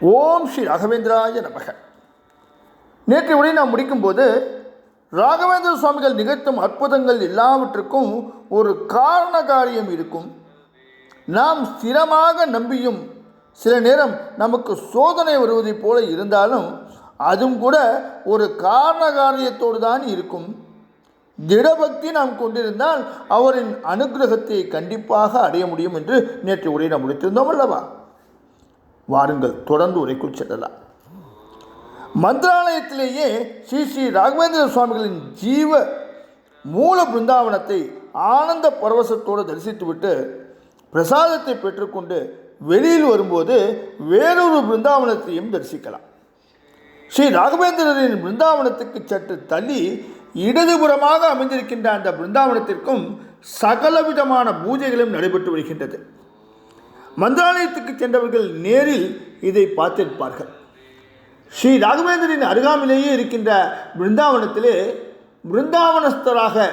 ஓம் ஸ்ரீ ராகவேந்திராய நமக. நேற்று உடனே நாம் முடிக்கும்போது ராகவேந்திர சுவாமிகள் நிகழ்த்தும் அற்புதங்கள் எல்லாவற்றுக்கும் ஒரு காரண காரியம் இருக்கும். நாம் ஸ்திரமாக நம்பியும் சில நேரம் நமக்கு சோதனை வருவதைப் போல இருந்தாலும் அதுவும் கூட ஒரு காரண காரியத்தோடு தான் இருக்கும். திடபக்தி நாம் கொண்டிருந்தால் அவரின் அனுகிரகத்தை கண்டிப்பாக அடைய முடியும் என்று நேற்று உரை நாம் முடித்திருந்தோம் அல்லவா? வாருங்கள் தொடர்ந்து உரைக்குள் செல்லலாம். மந்திராலயத்திலேயே ஸ்ரீ ஸ்ரீ ராகவேந்திர சுவாமிகளின் ஜீவ மூல பிருந்தாவனத்தை ஆனந்த பரவசத்தோடு தரிசித்துவிட்டு பிரசாதத்தை பெற்றுக்கொண்டு வெளியில் வரும்போது வேறொரு பிருந்தாவனத்தையும் தரிசிக்கலாம். ஸ்ரீ ராகவேந்திரரின் பிருந்தாவனத்துக்கு சற்று தள்ளி இடதுபுறமாக அமைந்திருக்கின்ற அந்த பிருந்தாவனத்திற்கும் சகலவிதமான பூஜைகளும் நடைபெற்று வருகின்றது. மந்திராலயத்துக்கு சென்றவர்கள் நேரில் இதை பார்த்திருப்பார்கள். ஸ்ரீ ராகவேந்திரின் அருகாமையிலேயே இருக்கின்ற பிருந்தாவனத்திலே பிருந்தாவனஸ்தராக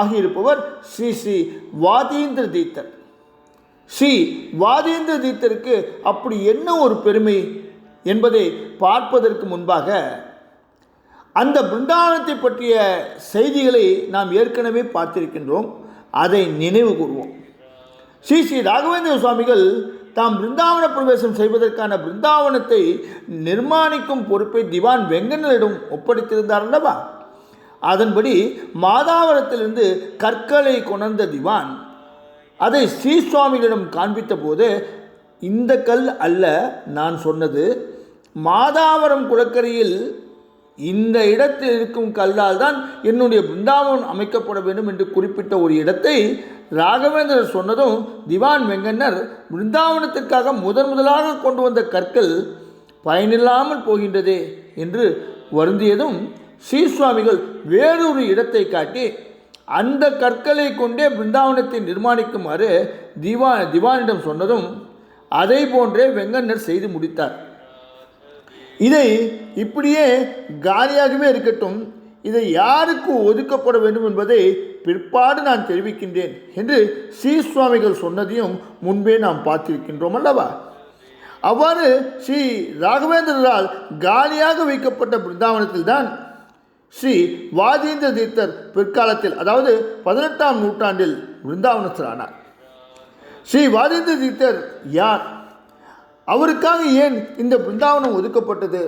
ஆகியிருப்பவர் ஸ்ரீ ஸ்ரீ வாதீந்திர தீர்த்தர் ஸ்ரீ வாதீந்திர தீர்த்தருக்கு அப்படி என்ன ஒரு பெருமை என்பதை பார்ப்பதற்கு முன்பாக அந்த பிருந்தாவனத்தை பற்றிய செய்திகளை நாம் ஏற்கனவே பார்த்திருக்கின்றோம். அதை நினைவு கூறுவோம் ஸ்ரீ ஸ்ரீ ராகவேந்திர சுவாமிகள் தாம் பிருந்தாவன பிரவேசம் செய்வதற்கான பிருந்தாவனத்தை நிர்மாணிக்கும் பொறுப்பை திவான் வெங்கண்ணனிடம் ஒப்படைத்திருந்தார் அல்லவா? அதன்படி மாதாவரத்திலிருந்து கற்களை கொணர்ந்த திவான் அதை ஸ்ரீ சுவாமிகளிடம் காண்பித்த போது இந்த கல் அல்ல நான் சொன்னது மாதாவரம் குளக்கரையில் இந்த இடத்தில் இருக்கும் கல்லால் தான் என்னுடைய பிருந்தாவனம் அமைக்கப்பட வேண்டும் என்று குறிப்பிட்ட ஒரு இடத்தை ராகவேந்திரர் சொன்னதும் திவான் வெங்கண்ணர் பிருந்தாவனத்திற்காக முதன் முதலாக கொண்டு வந்த கற்கள் பயனில்லாமல் போகின்றதே என்று வருந்தியதும் ஸ்ரீசுவாமிகள் வேறொரு இடத்தை காட்டி அந்த கற்களை கொண்டே பிருந்தாவனத்தை நிர்மாணிக்குமாறு திவான் திவானிடம் சொன்னதும் அதை போன்றே வெங்கண்ணர் செய்து முடித்தார். இதை இப்படியே காலியாகவே இருக்கட்டும். இதை யாருக்கு ஒதுக்கப்பட வேண்டும் என்பதை பிற்பாடு நான் தெரிவிக்கின்றேன் என்று ஸ்ரீ சுவாமிகள் சொன்னதையும் முன்பே நாம் பார்த்திருக்கின்றோம் அல்லவா? அவ்வாறு ஸ்ரீ ராகவேந்திரரால் காலியாக வைக்கப்பட்ட பிருந்தாவனத்தில் தான் ஸ்ரீ வாதீந்திர தீர்த்தர் பிற்காலத்தில் அதாவது பதினெட்டாம் நூற்றாண்டில் பிருந்தாவனத்திலானார். ஸ்ரீ வாதீந்திர தீர்த்தர் யார்? அவருக்காக ஏன் இந்த பிருந்தாவனம் ஒதுக்கப்பட்டது?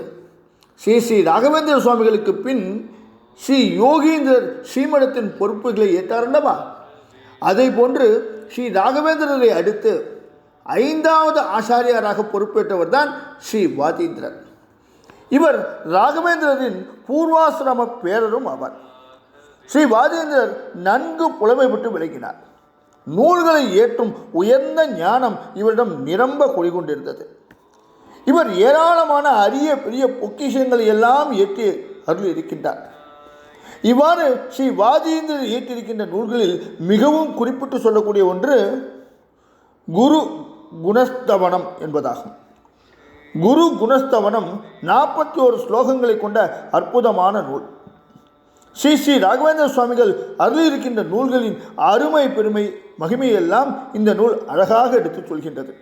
ஸ்ரீ ஸ்ரீ ராகவேந்திர சுவாமிகளுக்கு பின் ஸ்ரீ யோகீந்திரர் ஸ்ரீமடத்தின் பொறுப்புகளை ஏற்றார் அதை போன்று ஸ்ரீ ராகவேந்திரரை அடுத்து ஐந்தாவது ஆச்சாரியாராக பொறுப்பேற்றவர் தான் ஸ்ரீ வாதீந்திரர். இவர் ராகவேந்திரரின் பூர்வாசிரம பேரரும் ஆவார். ஸ்ரீ வாதேந்திரர் நன்கு புலமை பெற்று விளங்கினார். நூல்களை ஏற்றும் உயர்ந்த ஞானம் இவரிடம் நிரம்ப குடிகொண்டிருந்தது. இவர் ஏராளமான அரிய பெரிய பொக்கிஷங்களை எல்லாம் ஏற்றி அருள் இருக்கின்றார் இவ்வாறு ஸ்ரீ வாதீந்திரர் இயற்றிருக்கின்ற நூல்களில் மிகவும் குறிப்பிட்டு சொல்லக்கூடிய ஒன்று குரு குணஸ்தவனம் என்பதாகும். குரு குணஸ்தவனம் நாற்பத்தி ஒரு ஸ்லோகங்களை கொண்ட அற்புதமான நூல். ஸ்ரீ ஸ்ரீ ராகவேந்திர சுவாமிகள் அருளியிருக்கின்ற நூல்களின் அருமை பெருமை மகிமையெல்லாம் இந்த நூல் அழகாக எடுத்துச் சொல்கின்றது.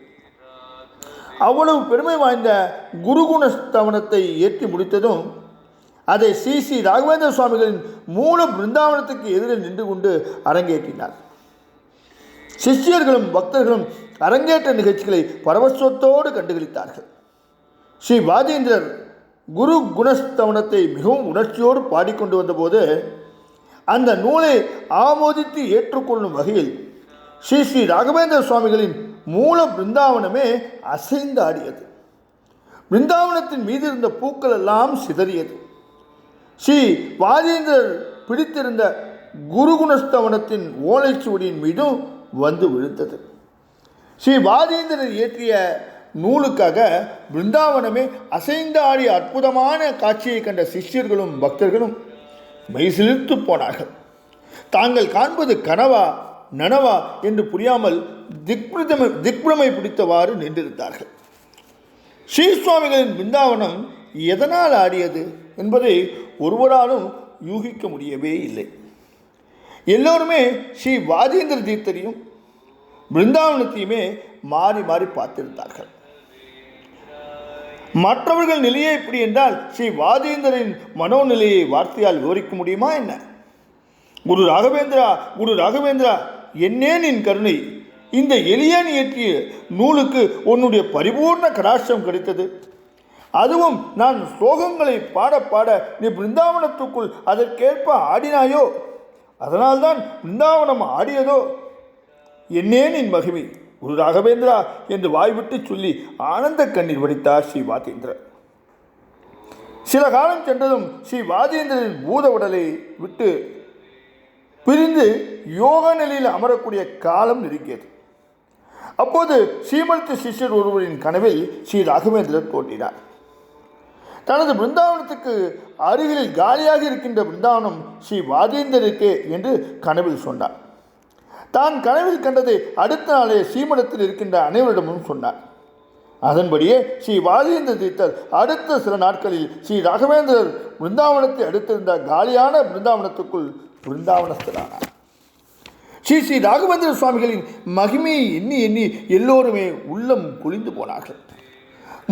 அவ்வளவு பெருமை வாய்ந்த குருகுணஸ்தவனத்தை ஏற்றி முடித்ததும் அதை ஸ்ரீ ஸ்ரீ ராகவேந்திர சுவாமிகளின் மூல பிருந்தாவனத்துக்கு எதிரில் நின்று கொண்டு அரங்கேற்றினார். சிஷ்யர்களும் பக்தர்களும் அரங்கேற்ற நிகழ்ச்சிகளை பரவசத்தோடு கண்டுகளித்தார்கள். ஸ்ரீ வாஜேந்திரர் குரு குணஸ்தவனத்தை மிகவும் உணர்ச்சியோடு பாடிக்கொண்டு வந்தபோது அந்த நூலை ஆமோதித்து ஏற்றுக்கொள்ளும் வகையில் ஸ்ரீ ஸ்ரீ ராகவேந்திர சுவாமிகளின் மூல பிருந்தாவனமே அசைந்து ஆடியது. பிருந்தாவனத்தின் மீது இருந்த பூக்கள் எல்லாம் சிதறியது. ஸ்ரீ வாதேந்திரர் பிடித்திருந்த குருகுணஸ்தவனத்தின் ஓலைச்சுவடியின் மீதும் வந்து விழுந்தது. ஸ்ரீ வாதேந்திரர் இயற்றிய நூலுக்காக பிருந்தாவனமே அசைந்து ஆடிய அற்புதமான காட்சியை கண்ட சிஷ்யர்களும் பக்தர்களும் மெய்சிலிர்த்து போனார்கள். தாங்கள் காண்பது கனவா நனவா என்று புரியாமல் திக்பிரமை திக்பிரமை பிடித்தவாறு நின்றிருந்தார்கள். ஸ்ரீ சுவாமிகளின் பிருந்தாவனம் எதனால் ஆடியது? என்பதை ஒருவராலும் யூகிக்க முடியவே இல்லை. எல்லோருமே ஸ்ரீ வாஜேந்திர தீர்த்தரையும் பிருந்தாவனத்தையுமே மாறி மாறி பார்த்திருந்தார்கள். மற்றவர்கள் நிலையே இப்படி என்றால் ஸ்ரீ வாதேந்திரனின் மனோநிலையை வார்த்தையால் விவரிக்க முடியுமா என்ன? குரு ராகவேந்திரா குரு ராகவேந்திரா என்னே நின் கருணை. இந்த எளியன் இயற்றிய நூலுக்கு உன்னுடைய பரிபூர்ண கடாட்சம் கிடைத்தது. அதுவும் நான் ஸ்லோகங்களை பாட பாட நீ பிருந்தாவனத்துக்குள் அதற்கேற்ப ஆடினாயோ? அதனால்தான் பிருந்தாவனம் ஆடியதோ? என்னே நின் மகிமை? குரு ராகவேந்திரா என்று வாய்விட்டு சொல்லி ஆனந்த கண்ணீர் வடித்தார் ஸ்ரீ வாதேந்திரர். சில காலம் சென்றதும் ஸ்ரீ வாதேந்திரன் பூத உடலை விட்டு பிரிந்து யோக நிலையில் அமரக்கூடிய காலம் நெருங்கியது. அப்போது ஸ்ரீமர்த்த சிஷ்யர் ஒருவரின் கனவில் ஸ்ரீ ராகவேந்திரர் தோன்றினார். தனது பிருந்தாவனத்துக்கு அருகில் காலியாக இருக்கின்ற பிருந்தாவனம் ஸ்ரீ வாதேந்திரருக்கே என்று கனவில் சொன்னார். தான் கனவில் கண்டதை அடுத்த நாளே ஸ்ரீமடத்தில் இருக்கின்ற அனைவரிடமும் சொன்னார். அதன்படியே ஸ்ரீ வாஜேந்திர தீர்த்தர் அடுத்த சில நாட்களில் ஸ்ரீ ராகவேந்திரர் பிருந்தாவனத்தை அடுத்திருந்த காலியான பிருந்தாவனத்துக்குள் பிருந்தாவனஸ்தரானார் ஸ்ரீ ஸ்ரீ ராகவேந்திர சுவாமிகளின் மகிமையை எண்ணி எண்ணி எல்லோருமே உள்ளம் குளிந்து போனார்கள்.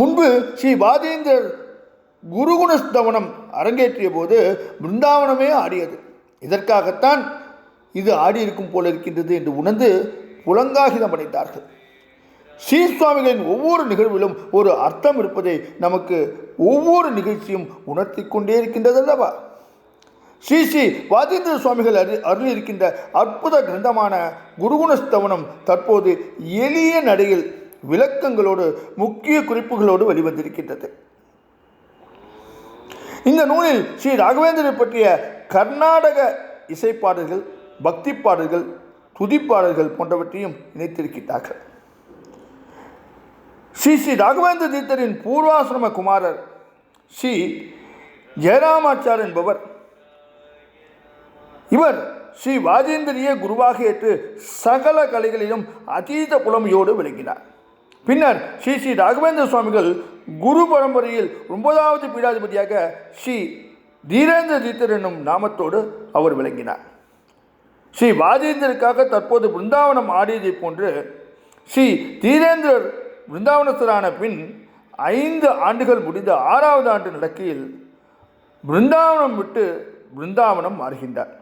முன்பு ஸ்ரீ வாஜேந்திரர் குருகுணஸ்தவனம் அரங்கேற்றிய போது பிருந்தாவனமே ஆடியது. இதற்காகத்தான் இது ஆடியிருக்கும் போல இருக்கின்றது என்று உணர்ந்து புலங்காகிதம் அடைந்தார்கள். ஸ்ரீ சுவாமிகளின் ஒவ்வொரு நிகழ்விலும் ஒரு அர்த்தம் இருப்பதை நமக்கு ஒவ்வொரு நிகழ்ச்சியும் உணர்த்தி கொண்டே இருக்கின்றது அல்லவா ஸ்ரீ ஸ்ரீ வாதேந்திர சுவாமிகள் அரு அருளிருக்கின்ற அற்புத கிரந்தமான குருகுணஸ்தவனம் தற்போது எளிய நடையில் விளக்கங்களோடு முக்கிய குறிப்புகளோடு வெளிவந்திருக்கின்றது. இந்த நூலில் ஸ்ரீ ராகவேந்திரரை பற்றிய கர்நாடக இசைப்பாடல்கள் பக்தி பாடல்கள் துதிப்பாடல்கள் போன்றவற்றையும் இணைத்திருக்கிறார்கள் ஸ்ரீ ஸ்ரீ ராகவேந்திர தீர்த்தரின் பூர்வாசிரம குமாரர் ஸ்ரீ ஜெயராமாச்சார் என்பவர். இவர் ஸ்ரீ வாஜேந்திரிய குருவாக ஏற்று சகல கலைகளிலும் அதீத புலமையோடு விளங்கினார். பின்னர் ஸ்ரீ ஸ்ரீ ராகவேந்திர சுவாமிகள் குரு பரம்பரையில் ஒன்பதாவது பீடாதிபதியாக ஸ்ரீ தீரேந்திர தீர்த்தர் என்னும் நாமத்தோடு அவர் விளங்கினார். ஸ்ரீ வாஜேந்திரருக்காக தற்போது பிருந்தாவனம் ஆடியதைப் போன்று ஸ்ரீ தீரேந்திரர் பிருந்தாவனஸ்தரான பின் ஐந்து ஆண்டுகள் முடிந்த ஆறாவது ஆண்டு நடக்கையில் பிருந்தாவனம் விட்டு பிருந்தாவனம் மாறுகின்றார்.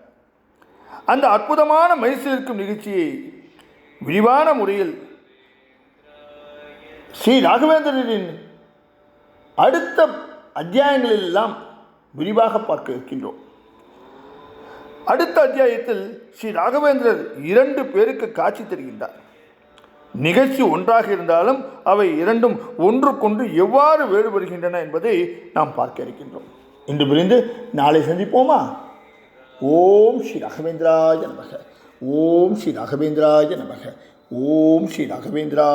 அந்த அற்புதமான மைசிலிருக்கும் நிகழ்ச்சியை விரிவான முறையில் ஸ்ரீ ராகவேந்திரரின் அடுத்த அத்தியாயங்களெல்லாம் விரிவாக பார்க்க இருக்கின்றோம். அடுத்த அத்தியாயத்தில் ஸ்ரீ ராகவேந்திரர் இரண்டு பேருக்கு காட்சி தருகின்றார். நிகழ்ச்சி ஒன்றாக இருந்தாலும் அவை இரண்டும் ஒன்றுக்கொன்று எவ்வாறு வேறுபடுகின்றன என்பதை நாம் பார்க்க இருக்கின்றோம். இன்று பிரிந்து நாளை சந்திப்போமா? ஓம் ஸ்ரீ ராகவேந்திராய நமக. ஓம் ஸ்ரீ ராகவேந்திராய நமக. ஓம் ஸ்ரீ ராகவேந்திரா